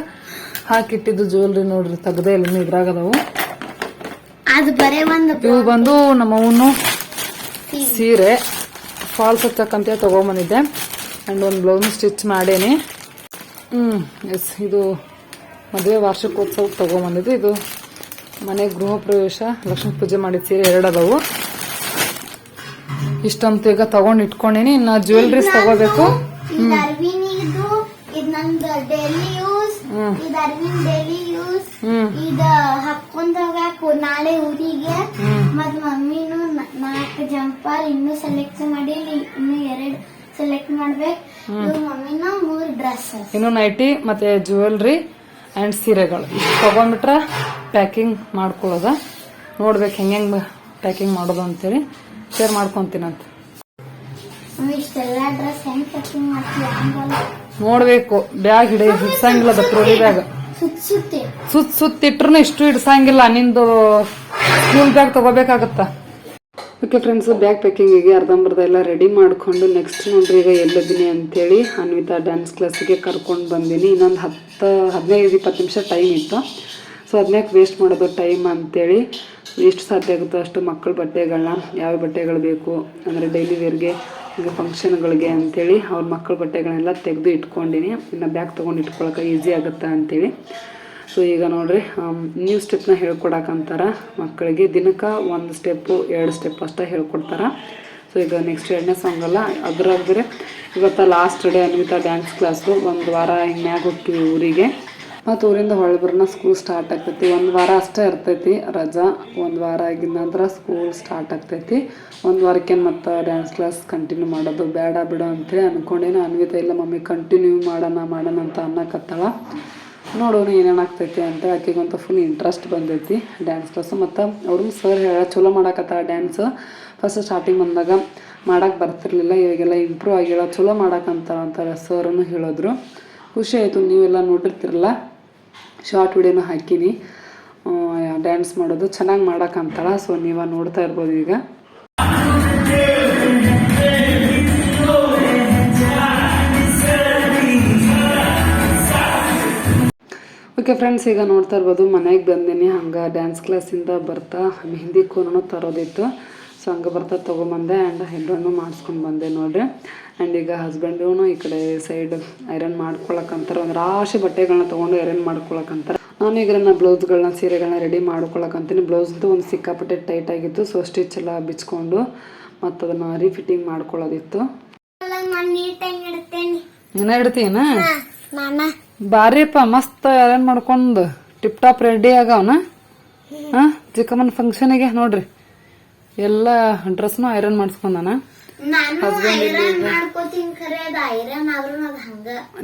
ಹಾಕಿಟ್ಟಿದ್ದು ಜ್ಯುವೆಲ್ರಿ ನೋಡ್ರಿ ತೆಗ್ದೇ ಇಲ್ಲ ಇದ್ರಾಗ ಅದಾವು. ಅದು ಬರೇ ಒಂದು ಇವು ಬಂದು ನಮ್ಮವನು ಸೀರೆ ಫಾಲ್ಸ್ ಹಚ್ಚಕ್ಕಂತ ತಗೊಂಬಂದಿದ್ದೆ. ಆ್ಯಂಡ್ ಒಂದು ಬ್ಲೌಸ್ ಸ್ಟಿಚ್ ಮಾಡೇನಿ. ಹ್ಞೂ ಎಸ್ ಇದು ಮದುವೆ ವಾರ್ಷಿಕೋತ್ಸವಕ್ಕೆ ತಗೊಂಬಂದಿದ್ದು. ಇದು ಮನೆ ಗೃಹ ಪ್ರವೇಶ ಲಕ್ಷ್ಮೀ ಪೂಜೆ ಮಾಡಿದ ಸೀರೆ ಎರಡದವು. ಇಷ್ಟಂತ ಈಗ ತಗೊಂಡ್ ಇಟ್ಕೊಂಡಿನಿ. ಇನ್ನ ಜ್ಯುವೆಲ್ರೀಸ್ ತಗೋಬೇಕು. ಹ್ಮ್. ಇದು ಅರ್ವಿನ್ ಡೈಲಿ ಯೂಸ್ ಇದ ಹಾಕೊಂಡ್ ಹೋಗಾಕ. ನಾಳೆ ಊರಿಗೆ. ಮತ್ ಮಮ್ಮಿನೂ ನಾಲ್ಕು ಜಂಪರ್ ಇನ್ನು ಸೆಲೆಕ್ಟ್ ಮಾಡಿ ಇನ್ನು ಎರಡು ಸೆಲೆಕ್ಟ್ ಮಾಡ್ಬೇಕು. ಮಮ್ಮಿನ ಮೂರ್ ಡ್ರೆಸ್ ಇನ್ನು ನೈಟಿ ಮತ್ತೆ ಜುವೆಲ್ರಿ ಅಂಡ್ ಸೀರೆಗಳು. ತಗೊಂಡ್ಬಿಟ್ರ ಪ್ಯಾಕಿಂಗ್ ಮಾಡ್ಕೊಳ್ಳೋದ. ನೋಡ್ಬೇಕು ಹೆಂಗೆ ಹೆಂಗೆ ಪ್ಯಾಕಿಂಗ್ ಮಾಡೋದು ಅಂತೇಳಿ. ಶೇರ್ ಮಾಡ್ಕೊಂತೀನಂತ. ಇಷ್ಟೆಲ್ಲ ಡ್ರೆಸ್ ಹೆಂಗ್ ಪ್ಯಾಕಿಂಗ್ ಮಾಡ್ತೀವಿ ನೋಡ್ಬೇಕು ಬ್ಯಾಗ್ ಹಿಡಿ ಹಿಡ್ಸಂಗಿಲ್ಲ ಅದ ಟ್ರೋಲಿ ಬ್ಯಾಗ್. ಸುತ್ತ ಸುತ್ತಿ ಸುತ್ತ ಸುತ್ತ ಇಟ್ರು ಇಷ್ಟು ಹಿಡ್ಸಂಗಿಲ್ಲ ನಿಂದು ಸ್ಕೂಲ್ ಬ್ಯಾಗ್ ತಗೋಬೇಕಾಗತ್ತ? ಮಕ್ಕಳು ಫ್ರೆಂಡ್ಸ್ ಬ್ಯಾಗ್ ಪ್ಯಾಕಿಂಗಿಗೆ ಅರ್ಧಂಬರ್ಧ ಎಲ್ಲ ರೆಡಿ ಮಾಡಿಕೊಂಡು ನೆಕ್ಸ್ಟ್ ನೋಡ್ರಿ ಈಗ ಎಲ್ಲಿದ್ದೀನಿ ಅಂತೇಳಿ ಅನ್ವಿತಾ ಡ್ಯಾನ್ಸ್ ಕ್ಲಾಸಿಗೆ ಕರ್ಕೊಂಡು ಬಂದೀನಿ. ಇನ್ನೊಂದು ಹತ್ತು ಹದಿನೈದು ಇಪ್ಪತ್ತು ನಿಮಿಷ ಟೈಮ್ ಇತ್ತು. ಸೊ ಅದನ್ನೇ ವೇಸ್ಟ್ ಮಾಡೋದು ಟೈಮ್ ಅಂತೇಳಿ ಎಷ್ಟು ಸಾಧ್ಯ ಆಗುತ್ತೋ ಅಷ್ಟು ಮಕ್ಕಳ ಬಟ್ಟೆಗಳನ್ನ ಯಾವ ಬಟ್ಟೆಗಳು ಬೇಕು, ಅಂದರೆ ಡೈಲಿ ವೇರ್ಗೆ ಈಗ ಫಂಕ್ಷನ್ಗಳಿಗೆ ಅಂಥೇಳಿ ಅವ್ರ ಮಕ್ಕಳ ಬಟ್ಟೆಗಳನ್ನೆಲ್ಲ ತೆಗೆದು ಇಟ್ಕೊಂಡಿನಿ. ಇನ್ನು ಬ್ಯಾಗ್ ತೊಗೊಂಡು ಇಟ್ಕೊಳಕ್ಕೆ ಈಸಿ ಆಗುತ್ತಾ ಅಂತೇಳಿ. ಸೊ ಈಗ ನೋಡ್ರಿ ನ್ಯೂ ಸ್ಟೆಪ್ನ ಹೇಳ್ಕೊಡಕ್ಕಂತಾರ ಮಕ್ಕಳಿಗೆ ದಿನಕ್ಕೆ ಒಂದು ಸ್ಟೆಪ್ಪು ಎರಡು ಸ್ಟೆಪ್ ಅಷ್ಟೇ ಹೇಳ್ಕೊಡ್ತಾರೆ. ಸೊ ಈಗ ನೆಕ್ಸ್ಟ್ ಎರಡನೇ ಸಾಂಗ್ ಅಲ್ಲ ಅದ್ರಾದ್ರೆ ಇವತ್ತು last day Anvita dance class ಒಂದು ವಾರ ಹಿಂಗೆ ಮ್ಯಾಗ ಹೋಗ್ತೀವಿ ಊರಿಗೆ. ಮತ್ತು ಊರಿಂದ ಹೊಳಬರ್ನ ಸ್ಕೂಲ್ ಸ್ಟಾರ್ಟ್ ಆಗ್ತೈತಿ. ಒಂದು ವಾರ ಅಷ್ಟೇ ಇರ್ತೈತಿ ರಜಾ. ಒಂದು ವಾರ ಆಗಿದ ನಂತರ ಸ್ಕೂಲ್ ಸ್ಟಾರ್ಟ್ ಆಗ್ತೈತಿ. ಒಂದು ವಾರಕ್ಕೆ ಮತ್ತು ಡ್ಯಾನ್ಸ್ ಕ್ಲಾಸ್ ಕಂಟಿನ್ಯೂ ಮಾಡೋದು. ಬೇಡ ಬಿಡು ಅಂತೇಳಿ ಅಂದ್ಕೊಂಡೇನು ಅನ್ವಿತ, ಇಲ್ಲ ಮಮ್ಮಿ ಕಂಟಿನ್ಯೂ ಮಾಡೋಣ ಮಾಡೋಣ ಅಂತ ಅನ್ನಕತ್ತಾಳ. ನೋಡೋಣ ಏನೇನು ಆಗ್ತೈತಿ ಅಂತ ಆಕೆಗಂತ ಫುಲ್ ಇಂಟ್ರೆಸ್ಟ್ ಬಂದೈತಿ ಡ್ಯಾನ್ಸ್ ಕ್ಲಾಸು ಮತ್ತು ಅವರು ಸರ್ ಹೇಳ, ಚಲೋ ಮಾಡಕತ್ತಾಳ ಡ್ಯಾನ್ಸ್ ಫಸ್ಟ್ ಸ್ಟಾರ್ಟಿಂಗ್ ಬಂದಾಗ ಮಾಡಕ್ಕೆ ಬರ್ತಿರ್ಲಿಲ್ಲ. ಇವಾಗೆಲ್ಲ ಇಂಪ್ರೂವ್ ಆಗಿಲ್ಲ ಚಲೋ ಮಾಡಕ್ಕಂತಾರ ಅಂತಾರೆ ಸರನ್ನು ಹೇಳಿದ್ರು. ಖುಷಿ ಆಯಿತು, ನೀವೆಲ್ಲ ನೋಡಿರ್ತಿರಲ್ಲ. ಶಾರ್ಟ್ ವಿಡಿಯೋನ ಹಾಕೀನಿ. ಡ್ಯಾನ್ಸ್ ಮಾಡೋದು ಚೆನ್ನಾಗಿ ಮಾಡೋಕ್ಕಂತಾಳ ಸೊ ನೀವು ನೋಡ್ತಾ ಇರ್ಬೋದು ಈಗ. ಓಕೆ ಫ್ರೆಂಡ್ಸ್ ಈಗ ನೋಡ್ತಾ ಇರ್ಬೋದು ಮನೆಗೆ ಬಂದೀನಿ, ಹಂಗೆ ಡ್ಯಾನ್ಸ್ ಕ್ಲಾಸಿಂದ ಬರ್ತಾ, ಮೆಹಂದಿ ಕೋನೂ ತರೋದಿತ್ತು. ಸೊ ಹಂಗೆ ಬರ್ತಾ ತೊಗೊಂಬಂದೆ ಆ್ಯಂಡ್ ಹೆಡ್ರನ್ನು ಮಾಡಿಸ್ಕೊಂಡು ಬಂದೆ ನೋಡ್ರಿ. ಆ್ಯಂಡ್ ಈಗ ಹಸ್ಬೆಂಡೂ ಈ ಕಡೆ ಸೈಡ್ ಐರನ್ ಮಾಡ್ಕೊಳಕ್ಕಂತಾರೆ ಒಂದು ರಾಶಿ ಬಟ್ಟೆಗಳನ್ನ ತೊಗೊಂಡು ಐರನ್ ಮಾಡ್ಕೊಳಕ್ಕಂತಾರೆ ನಾನು ಈಗ ನನ್ನ ಬ್ಲೌಸ್ಗಳನ್ನ ಸೀರೆಗಳನ್ನ ರೆಡಿ ಮಾಡ್ಕೊಳಕ್ಕಂತೀನಿ ಬ್ಲೌಸ್ದು ಒಂದು ಸಿಕ್ಕಾಪಟ್ಟೆ ಟೈಟ್ ಆಗಿತ್ತು ಸೊ ಸ್ಟಿಚ್ ಎಲ್ಲ ಬಿಚ್ಕೊಂಡು ಮತ್ತು ಅದನ್ನು ರೀಫಿಟ್ಟಿಂಗ್ ಮಾಡ್ಕೊಳ್ಳೋದಿತ್ತು. ನಾನು ಇಡ್ತೇನೆ ಏನ ಇಡ್ತೀನ. ನಾನ ಬಾರಿಪ್ಪ ಮಸ್ತ್ ಐರನ್ ಮಾಡ್ಕೊಂಡು ಟಿಪ್ ಟಾಪ್ ರೆಡಿ ಆಗವನ? ಹಾ ಚಿಕ್ಕಮ್ಮನ ಫಂಕ್ಷನಿಗೆ ನೋಡ್ರಿ. ಎಲ್ಲ ಡ್ರೆಸ್ನು ಐರನ್ ಮಾಡಿಸ್ಕೊಂಡಾನ?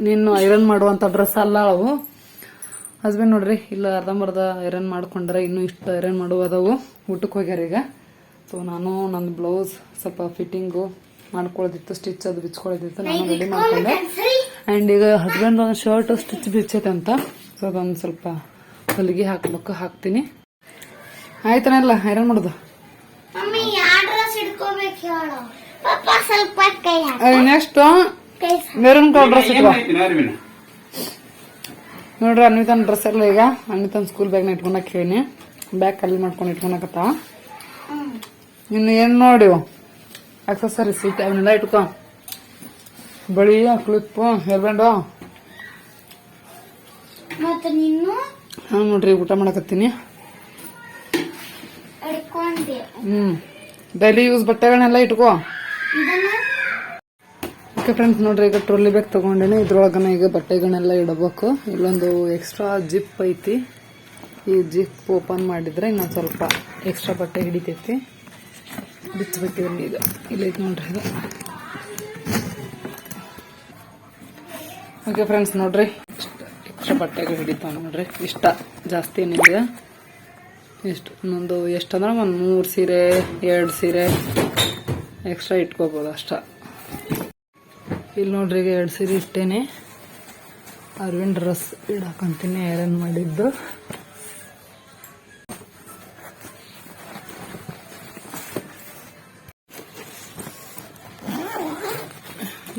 ನಾನು ಐರನ್ ಮಾಡುವಂತ ಡ್ರೆಸ್ ಅಲ್ಲ ಅವು. ಹಸ್ಬೆಂಡ್ ನೋಡ್ರಿ ಇಲ್ಲ ಅರ್ಧಂಬರ್ಧ ಐರನ್ ಮಾಡ್ಕೊಂಡ್ರೆ ಇನ್ನೂ ಇಷ್ಟು ಐರನ್ ಮಾಡುವ ಅದಾವು. ಊಟಕ್ಕೆ ಹೋಗ್ಯಾರ ಈಗ. ಸೊ ನಾನು ನನ್ನ ಬ್ಲೌಸ್ ಸ್ವಲ್ಪ ಫಿಟ್ಟಿಂಗು ಮಾಡ್ಕೊಳ್ಳೋದಿತ್ತು ಸ್ಟಿಚ್ ಅದು ಬಿಚ್ಕೊಳ್ಳೋದಿತ್ತು ನಾನು ರೆಡಿ ಮಾಡ್ಕೊಂಡೆ. ಆ್ಯಂಡ್ ಈಗ ಹಸ್ಬೆಂಡ್ ಒಂದು ಶರ್ಟ್ ಸ್ಟಿಚ್ ಬಿಚ್ಚೈತೆ ಅಂತ. ಸೊ ಅದೊಂದು ಸ್ವಲ್ಪ ಹೊಲಿಗೆ ಹಾಕ್ಬೇಕು ಹಾಕ್ತೀನಿ. ಆಯ್ತಾನಲ್ಲ ಐರನ್ ಮಾಡೋದು ಮಮ್ಮಿ ಯಾವ ಡ್ರೆಸ್ ಹಿಡ್ಕೋಬೇಕು ಹೇಳು ಪಪ್ಪ ಸ್ವಲ್ಪ ಕೈ ಹಾಕ. ನೆಕ್ಸ್ಟ್ ಮೆರೂನ್ ಕಲರ್ ಡ್ರೆಸ್ ಇಟ್ಕೋ. ನೋಡ್ರಿ ಅನ್ವಿತನ್ ಡ್ರೆಸ್ ಎಲ್ಲ ಈಗ ಅನ್ವಿತನ್ ಸ್ಕೂಲ್ ಬ್ಯಾಗ್ನ ಇಟ್ಕೊಳಕ್ ಹೇಳಿ ಬ್ಯಾಗ್ ಕಲ್ಲಿ ಮಾಡ್ಕೊಂಡು ಇಟ್ಕೊಳಕತ್ತ? ಇನ್ನು ಏನು ನೋಡಿ? ಅಕ್ಸಸರೀಸ್ ಇಟ್ಟು ಅವನ್ನೆಲ್ಲ ಇಟ್ಕೊ. ಬಳಿ ಕ್ಲಿಪ್ಪು ಹೇರ್ಬ್ಯಾಂಡು ಮತ್ತೆ ಮತ್ತ ನೀನು? ಹಾಂ ನೋಡ್ರಿ ಊಟ ಮಾಡಕತ್ತೀನಿ. ಹ್ಞೂ ಹ್ಮ್. ಡೈಲಿ ಯೂಸ್ ಬಟ್ಟೆಗಳನ್ನೆಲ್ಲ ಇಟ್ಕೋ. ಓಕೆ ಫ್ರೆಂಡ್ಸ್ ನೋಡ್ರಿ ಈಗ ಟ್ರೋಲಿ ಬ್ಯಾಗ್ ತೊಗೊಂಡೇನೆ ಇದ್ರೊಳಗನ ಈಗ ಬಟ್ಟೆಗಳನ್ನೆಲ್ಲ ಇಡಬೇಕು. ಇಲ್ಲೊಂದು ಎಕ್ಸ್ಟ್ರಾ ಜಿಪ್ ಐತಿ. ಈ ಜಿಪ್ ಓಪನ್ ಮಾಡಿದ್ರೆ ಇನ್ನೊಂದು ಸ್ವಲ್ಪ ಎಕ್ಸ್ಟ್ರಾ ಬಟ್ಟೆ ಹಿಡಿತೈತಿ. ಬಿಚ್ಚಬೇಕಿದ್ರಲ್ಲಿ ಈಗ. ಇಲ್ಲೈತಿ ನೋಡ್ರಿ ಇದು ಓಕೆ ಫ್ರೆಂಡ್ಸ್ ನೋಡ್ರಿ ಎಕ್ಸ್ಟ್ರಾ ಬಟ್ಟೆಗಳು ಹಿಡಿತಾವೆ ನೋಡ್ರಿ. ಇಷ್ಟ ಜಾಸ್ತಿ ಏನಿದೆ ಎಷ್ಟು ಇನ್ನೊಂದು ಎಷ್ಟಂದ್ರೆ ಒಂದು ಮೂರು ಸೀರೆ, ಎರಡು ಸೀರೆ ಎಕ್ಸ್ಟ್ರಾ ಇಟ್ಕೋಬೋದು ಅಷ್ಟ. ಇಲ್ಲಿ ನೋಡ್ರಿ ಈಗ ಎರಡು ಸೀರೆ ಇಟ್ಟೇನೆ ಅರವಿಂದ್ ಡ್ರೆಸ್ ಇಡಾಕಂತೀನಿ ಐರನ್ ಮಾಡಿದ್ದು.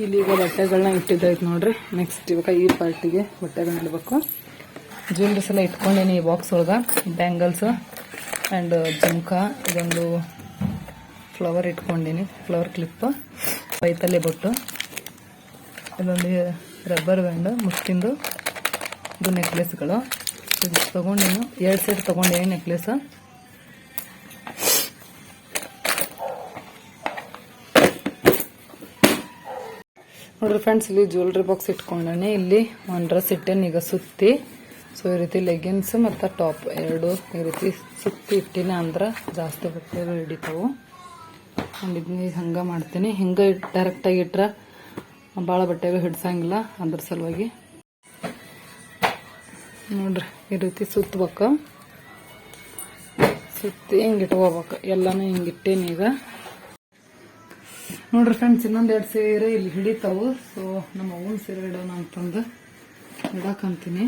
ಇಲ್ಲಿ ಈಗ ಬಟ್ಟೆಗಳನ್ನ ಇಟ್ಟಿದ್ದಾಯ್ತು ನೋಡ್ರಿ. ನೆಕ್ಸ್ಟ್ ಇವಾಗ ಈ ಪಾರ್ಟಿಗೆ ಬಟ್ಟೆಗಳನ್ನ ಇಡಬೇಕು. ಜ್ಯುವೆಲ್ರೀಸ್ ಎಲ್ಲ ಇಟ್ಕೊಂಡೇನಿ ಈ ಬಾಕ್ಸ್ ಒಳಗೆ ಬ್ಯಾಂಗಲ್ಸ್ ಆ್ಯಂಡ್ ಜುಮ್ಕ ಇದೊಂದು ಫ್ಲವರ್ ಇಟ್ಕೊಂಡೀನಿ. ಫ್ಲವರ್ ಕ್ಲಿಪ್ ಬೈತಲೆ ಬೊಟ್ಟು. ಇದೊಂದು ರಬ್ಬರ್ ಬ್ಯಾಂಡ್ ಮುಸ್ಕಿಂದು ಇದು ನೆಕ್ಲೆಸ್ಗಳು ಇದು ತೊಗೊಂಡೇನು. ಎರಡು ಸೆಟ್ ತೊಗೊಂಡೆ ನೆಕ್ಲೆಸ್ ನೋಡ್ರಿ ಫ್ರೆಂಡ್ಸ್ ಇಲ್ಲಿ ಜ್ಯುವೆಲ್ರಿ ಬಾಕ್ಸ್ ಇಟ್ಕೊಂಡೇನೆ. ಇಲ್ಲಿ ಒಂದು ಡ್ರೆಸ್ ಇಟ್ಟೇನೆ ಈಗ ಸುತ್ತಿ. ಸೊ ಈ ರೀತಿ ಲೆಗಿನ್ಸ್ ಮತ್ತು ಟಾಪ್ ಎರಡು, ಈ ರೀತಿ ಸುತ್ತಿ ಇಟ್ಟಿನ ಅಂದ್ರೆ ಜಾಸ್ತಿ ಬಟ್ಟೆಗಳು ಹಿಡಿತಾವು. ಆ್ಯಂಡ್ ಇದನ್ನ ಹಂಗೆ ಮಾಡ್ತೀನಿ. ಹಿಂಗೆ ಡೈರೆಕ್ಟಾಗಿ ಇಟ್ರೆ ಭಾಳ ಬಟ್ಟೆಗಳು ಹಿಡ್ಸಂಗಿಲ್ಲ ಅದ್ರ ಸಲುವಾಗಿ. ನೋಡ್ರಿ, ಈ ರೀತಿ ಸುತ್ತಬೇಕು ಸುತ್ತಿ ಹಿಂಗೆ ಇಟ್ಕೋಬೇಕು ಎಲ್ಲನೂ ಹಿಂಗೆ ಇಟ್ಟೇನಿ ಈಗ. ನೋಡ್ರಿ ಫ್ರೆಂಡ್ಸ್ ಇನ್ನೊಂದು ಎರಡು ಸೀರೆ ಇಲ್ಲಿ ಹಿಡಿತಾವು. ಸೊ ನಮ್ಮ ಅವ್ನ ಸೀರೆ ಇಡೋಣ ಅಂತಂದು ಇಡಾಕಂತೀನಿ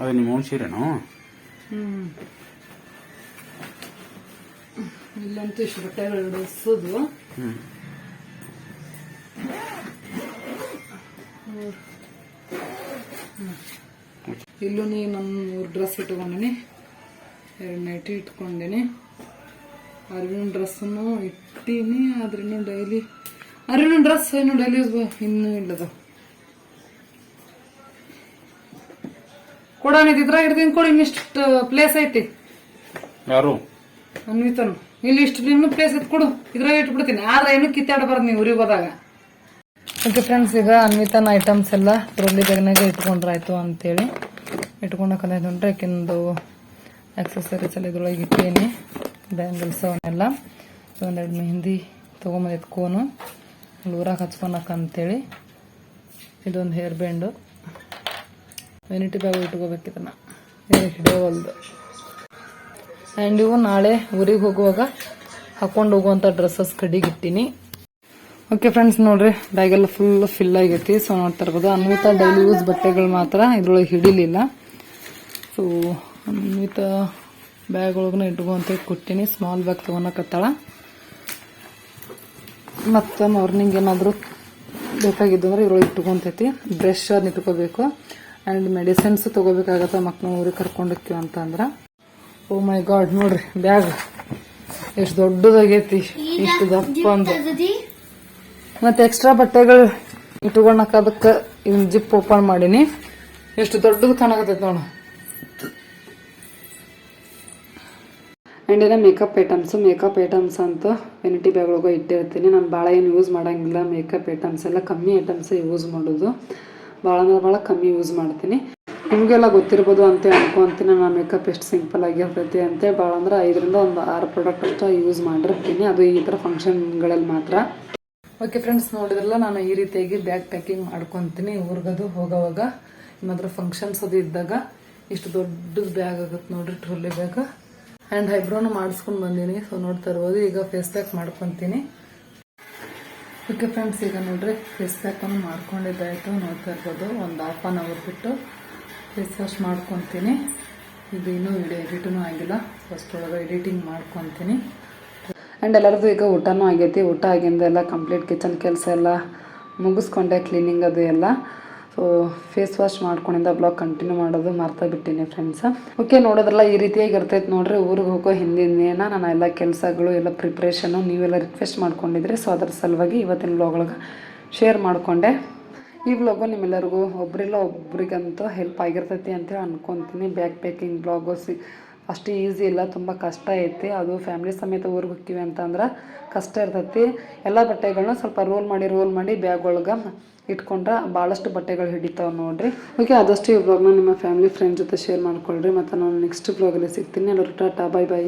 ಅದು ನಿಮ್ಮ ಓನ್ ಸೀರೆನೋ? ಇಲ್ಲಂತೂ ಇಷ್ಟು ಬಟ್ಟೆಗಳು ಹ್ಞೂ ಇಲ್ಲೂ ನೀ ನನ್ನ ಮೂರು ಡ್ರೆಸ್ ಇಟ್ಕೊಂಡಿನಿ. ಎರಡು ನೈಟಿ ಇಟ್ಕೊಂಡಿನಿ. ಅರಿವಿನ ಡ್ರೆಸ್ಸನ್ನು ಇಟ್ಟೀನಿ ಆದ್ರೂ ಡೈಲಿ ಅರಿವಿನ ಡ್ರೆಸ್ ಏನು ಡೈಲಿ ಯೂಸ್ ಇನ್ನೂ ಇಲ್ಲದ. ಕೊಡ ಇದ್ರಾಗ ಇಡ್ತೀನಿ ಕೊಡಿ ಇನ್ನಿಷ್ಟು ಪ್ಲೇಸ್ ಐತಿ. ಯಾರು? ಅನ್ವಿತನು. ಇಲ್ಲಿ ಇಷ್ಟು ಇನ್ನೂ ಪ್ಲೇಸ್ ಐತಿ ಕೊಡು ಇದ್ರಾಗ ಇಟ್ಬಿಡ್ತೀನಿ. ಆದ್ರೆ ಏನು ಕಿತ್ತಾಡಬಾರ್ದು ನೀವು ಊರಿಗೆ ಹೋದಾಗ. ಓಕೆ ಫ್ರೆಂಡ್ಸ್ ಈಗ ಅನ್ವಿತನ ಐಟಮ್ಸ್ ಎಲ್ಲ ಟ್ರೋಲಿ ಬ್ಯಾಗ್ನಾಗ ಇಟ್ಕೊಂಡ್ರಾಯ್ತು ಅಂತೇಳಿ. ಇಟ್ಕೊಂಡಕ್ಕಂತ ಹೊಂಟ್ರೆ ಆಕಿಂದು ಆಕ್ಸೆಸರೀಸ್ ಎಲ್ಲ ಇದ್ರೊಳಗೆ ಇಟ್ಟೇನಿ. ಬ್ಯಾಂಗಲ್ಸ್ ಅವನ್ನೆಲ್ಲ. ಒಂದೆರಡು ಮೆಹಂದಿ ತೊಗೊಂಬಂದಿತ್ಕೋನು ಅಲ್ಲಿ ಊರಾಗ ಹಚ್ಕೊಳಕ ಅಂತೇಳಿ. ಇದೊಂದು ಹೇರ್ ಬ್ಯಾಂಡು ವೆನಿಟಿ ಬ್ಯಾಗ್ ಇಟ್ಕೋಬೇಕು ಇದನ್ನ. ಇದು ಹಿಡಿಯೋವಲ್ದು. ಆ್ಯಂಡ್ ಇವು ನಾಳೆ ಊರಿಗೆ ಹೋಗುವಾಗ ಹಾಕೊಂಡು ಹೋಗುವಂಥ ಡ್ರೆಸ್ಸಸ್ ಕಡಿಗಿಟ್ಟಿನಿ ಓಕೆ ಫ್ರೆಂಡ್ಸ್ ನೋಡ್ರಿ ಬ್ಯಾಗೆಲ್ಲ ಫುಲ್ ಫಿಲ್ ಆಗೈತಿ. ಸೊ ನೋಡ್ತಾ ಇರ್ಬೋದು ಅನ್ವಿತ ಡೈಲಿ ಯೂಸ್ ಬಟ್ಟೆಗಳು ಮಾತ್ರ ಇದ್ರೊಳಗೆ ಹಿಡಿಲಿಲ್ಲ. ಸೊ ಅನ್ವಿತ ಬ್ಯಾಗ್ ಒಳಗನ ಇಟ್ಕೊಂತ ಕೊಟ್ಟಿನಿ. ಸ್ಮಾಲ್ ಬ್ಯಾಗ್ ತೊಗೊಳಕತ್ತಾಳ ಮತ್ತು ಮಾರ್ನಿಂಗ್ ಏನಾದರೂ ಬೇಕಾಗಿದ್ದು ಅಂದ್ರೆ ಇದ್ರೊಳಗೆ ಇಟ್ಕೊಂತೈತಿ. ಬ್ರಷ್ ಅದನ್ನ ಇಟ್ಕೋಬೇಕು. ಆ್ಯಂಡ್ ಮೆಡಿಸಿನ್ಸ್ ತೊಗೋಬೇಕಾಗತ್ತೆ ಮಕ್ಕಳು ಊರಿಗೆ ಕರ್ಕೊಂಡಕ್ಕೆ ಅಂತಂದ್ರೆ. ಓ ಮೈ ಗಾಡ್ ನೋಡ್ರಿ ಬ್ಯಾಗ್ ಎಷ್ಟು ದೊಡ್ಡದಾಗೈತಿ ಇಷ್ಟು ದಪ್ಪ ಅಂದ. ಮತ್ತೆ ಎಕ್ಸ್ಟ್ರಾ ಬಟ್ಟೆಗಳು ಇಟ್ಕೊಳಕ ಅದಕ್ಕೆ ಇದನ್ನ ಜಿಪ್ ಓಪನ್ ಮಾಡೀನಿ. ಎಷ್ಟು ದೊಡ್ಡದು ಕಾಣಕತ್ತೈತಿ ನೋಡು. ಆ್ಯಂಡ್ ಏನೋ ಮೇಕಪ್ ಐಟಮ್ಸು ಮೇಕಪ್ ಐಟಮ್ಸ್ ಅಂತ ವೆನಿಟಿ ಬ್ಯಾಗ್ ಒಳಗೆ ಇಟ್ಟಿರ್ತೀನಿ. ನಾನು ಭಾಳ ಏನು ಯೂಸ್ ಮಾಡೋಂಗಿಲ್ಲ. ಮೇಕಪ್ ಐಟಮ್ಸ್ ಎಲ್ಲ ಕಮ್ಮಿ ಐಟಮ್ಸೇ ಯೂಸ್ ಮಾಡೋದು. ಭಾಳ ಅಂದ್ರೆ ಭಾಳ ಕಮ್ಮಿ ಯೂಸ್ ಮಾಡ್ತೀನಿ. ನಿಮಗೆಲ್ಲ ಗೊತ್ತಿರ್ಬೋದು ಅಂತ ಅನ್ಕೊಂತೀನಿ ನಾನು ಮೇಕಪ್ ಎಷ್ಟು ಸಿಂಪಲ್ ಆಗಿರ್ತೈತಿ ಅಂತ. ಭಾಳ ಅಂದ್ರೆ ಐದರಿಂದ ಒಂದು ಆರು ಪ್ರಾಡಕ್ಟ್ ಅಷ್ಟು ಯೂಸ್ ಮಾಡಿರ್ತೀನಿ. ಅದು ಈ ಥರ ಫಂಕ್ಷನ್ಗಳಲ್ಲಿ ಮಾತ್ರ. ಓಕೆ ಫ್ರೆಂಡ್ಸ್ ನೋಡಿದ್ರಲ್ಲ ನಾನು ಈ ರೀತಿಯಾಗಿ ಬ್ಯಾಗ್ ಪ್ಯಾಕಿಂಗ್ ಮಾಡ್ಕೊತೀನಿ. ಊರ್ಗದು ಹೋಗೋವಾಗ. ಮಾತ್ರ ಫಂಕ್ಷನ್ಸ್ ಅದು ಇದ್ದಾಗ ಇಷ್ಟು ದೊಡ್ಡದು ಬ್ಯಾಗ್ ಆಗುತ್ತೆ ನೋಡ್ರಿ ಟ್ರೋಲಿ ಬ್ಯಾಗ್ ಆ್ಯಂಡ್ ಐಬ್ರೋನು ಮಾಡಿಸ್ಕೊಂಡು ಬಂದೀನಿ. ಸೊ ನೋಡ್ತಾ ಇರ್ಬೋದು. ಈಗ ಫೇಸ್ ಪ್ಯಾಕ್ ಮಾಡ್ಕೊತೀನಿ. ಓಕೆ ಫ್ರೆಂಡ್ಸ್ ಈಗ ನೋಡ್ರಿ ಫೇಸ್ ಪ್ಯಾಕನ್ನು ಮಾಡ್ಕೊಂಡಿದ್ದಾಯಿತು ನೋಡ್ತಾ ಇರ್ಬೋದು, ಒಂದು ಹಾಫ್ ಆನ್ ಅವರ್ ಬಿಟ್ಟು ಫೇಸ್ ವಾಶ್ ಮಾಡ್ಕೊತೀನಿ. ಇದು ಇನ್ನೂ ಇಡೀ ಎಡಿಟೂ ಆಗಿಲ್ಲ ಫಸ್ಟ್ ಒಳಗೆ ಎಡಿಟಿಂಗ್ ಮಾಡ್ಕೊತೀನಿ. ಆ್ಯಂಡ್ ಎಲ್ಲರದ್ದು ಈಗ ಊಟನೂ ಆಗೈತಿ, ಊಟ ಆಗಿಂದ ಎಲ್ಲ ಕಂಪ್ಲೀಟ್ ಕಿಚನ್ ಕೆಲಸ ಎಲ್ಲ ಮುಗಿಸ್ಕೊಂಡೆ ಕ್ಲೀನಿಂಗ್ ಅದು ಎಲ್ಲ. ಸೊ ಫೇಸ್ ವಾಶ್ ಮಾಡ್ಕೊಂಡಿಂದ ಬ್ಲಾಗ್ ಕಂಟಿನ್ಯೂ ಮಾಡೋದು ಮರ್ತಾ ಬಿಟ್ಟಿನಿ ಫ್ರೆಂಡ್ಸ್ ಓಕೆ ನೋಡೋದ್ರಲ್ಲ ಈ ರೀತಿಯಾಗಿ ಇರ್ತೈತೆ ನೋಡ್ರಿ, ಊರಿಗೆ ಹೋಗೋ ಹಿಂದಿನ ದಿನ ನಾನು ಎಲ್ಲ ಕೆಲಸಗಳು, ಎಲ್ಲ ಪ್ರಿಪ್ರೇಷನು ನೀವೆಲ್ಲ ರಿಕ್ವೆಸ್ಟ್ ಮಾಡ್ಕೊಂಡಿದ್ರಿ. ಸೊ ಅದ್ರ ಸಲುವಾಗಿ ಇವತ್ತಿನ ಬ್ಲಾಗ್ ಒಳಗೆ ಶೇರ್ ಮಾಡಿಕೊಂಡೆ. ಈ ವ್ಲಾಗು ನಿಮ್ಮೆಲ್ಲರಿಗೂ ಒಬ್ರಿಲ್ಲ ಒಬ್ರಿಗಂತೂ ಹೆಲ್ಪ್ ಆಗಿರ್ತೈತಿ ಅಂತೇಳಿ ಅನ್ಕೊತೀನಿ. ಬ್ಯಾಗ್ ಪ್ಯಾಕಿಂಗ್ ಬ್ಲಾಗು ಸಿ, ಅಷ್ಟು ಈಸಿ ಇಲ್ಲ, ತುಂಬ ಕಷ್ಟ ಐತಿ. ಅದು ಫ್ಯಾಮಿಲಿ ಸಮೇತ ಊರಿಗೆ ಹೋಗ್ತೀವಿ ಅಂತಂದ್ರೆ ಕಷ್ಟ ಇರ್ತೈತಿ. ಎಲ್ಲ ಬಟ್ಟೆಗಳನ್ನ ಸ್ವಲ್ಪ ರೋಲ್ ಮಾಡಿ ರೋಲ್ ಮಾಡಿ ಬ್ಯಾಗ್ ಒಳಗೆ ಇಟ್ಕೊಂಡ್ರೆ ಭಾಳಷ್ಟು ಬಟ್ಟೆಗಳು ಹಿಡಿತಾವೆ ನೋಡ್ರಿ. ಓಕೆ ಆದಷ್ಟು ಈ ಬ್ಲಾಗ್ನ ನಿಮ್ಮ ಫ್ಯಾಮಿಲಿ ಫ್ರೆಂಡ್ ಜೊತೆ ಶೇರ್ ಮಾಡ್ಕೊಳ್ರಿ. ಮತ್ತು ನಾನು ನೆಕ್ಸ್ಟ್ ಬ್ಲಾಗಲ್ಲಿ ಸಿಗ್ತೀನಿ. ಎಲ್ಲರೂ ಟಾಟಾ ಬಾಯ್ ಬಾಯ್